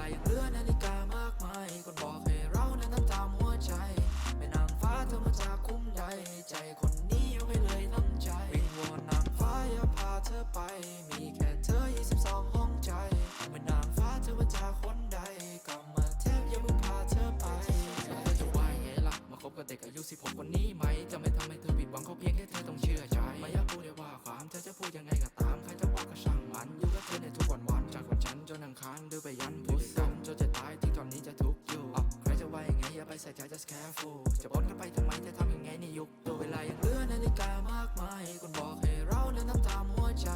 ลายังเหลือนาฬิกามากมายคนบอกให้เรานั้นต้องตามหัวใจแม่นางฟ้าเธอมาจากคุ้มใดใจคนนี้ยกให้เลยน้ำใจวิงวอนนางฟ้าอย่าพาเธอไป มีแค่เธอ 22 ห้องใจแม่นางฟ้าเธอมาจากคนใดก็มาเทพย่าเพิ่พาเธอไปเธอจะว่ายังไงล่ะมาคบกับเด็กอายุ 16 คนนี้ไหม จะไม่ทำให้เธอผิดหวังเขาเพียงแค่เธอต้องเชื่อ จ just careful จะบ่นกันไปทำไมจะทำยังไงในยุคตัวเวลายังเหลือนาฬิกามากมายคนบอกให้เราเดินน้ำตามหัวใจ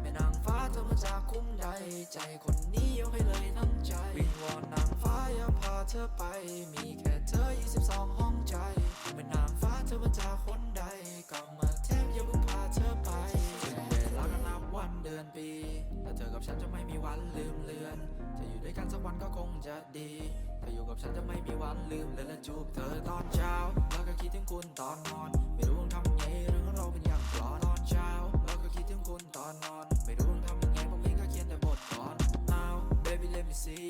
แม่นางฟ้าเธอมาจากคุ้มใด ใจคนนี้ยกให้เลยน้ำใจวิงวอนนางฟ้าอย่าพาเธอไป มีแค่เธอ 22 ห้องใจแม่นางฟ้าเธอมาจากคนใดก็มาเทพอย่า กับฉันจะไม่มีวันลืมเลือน จะอยู่ด้วยกันสักวันก็คงจะดีเธออยู่กับฉันจะไม่มีวันลืมเลยและจูบเธอตอนเช้า แล้วก็คิดถึงคุณตอนนอน ไม่รู้ว่าทำยังไงเรื่องเราเป็นอย่างกลอนตอนเช้า แล้วก็คิดถึงคุณตอนนอน ไม่รู้ว่าทำยังไงผมเองก็เขียนแต่บทกอน now baby let me see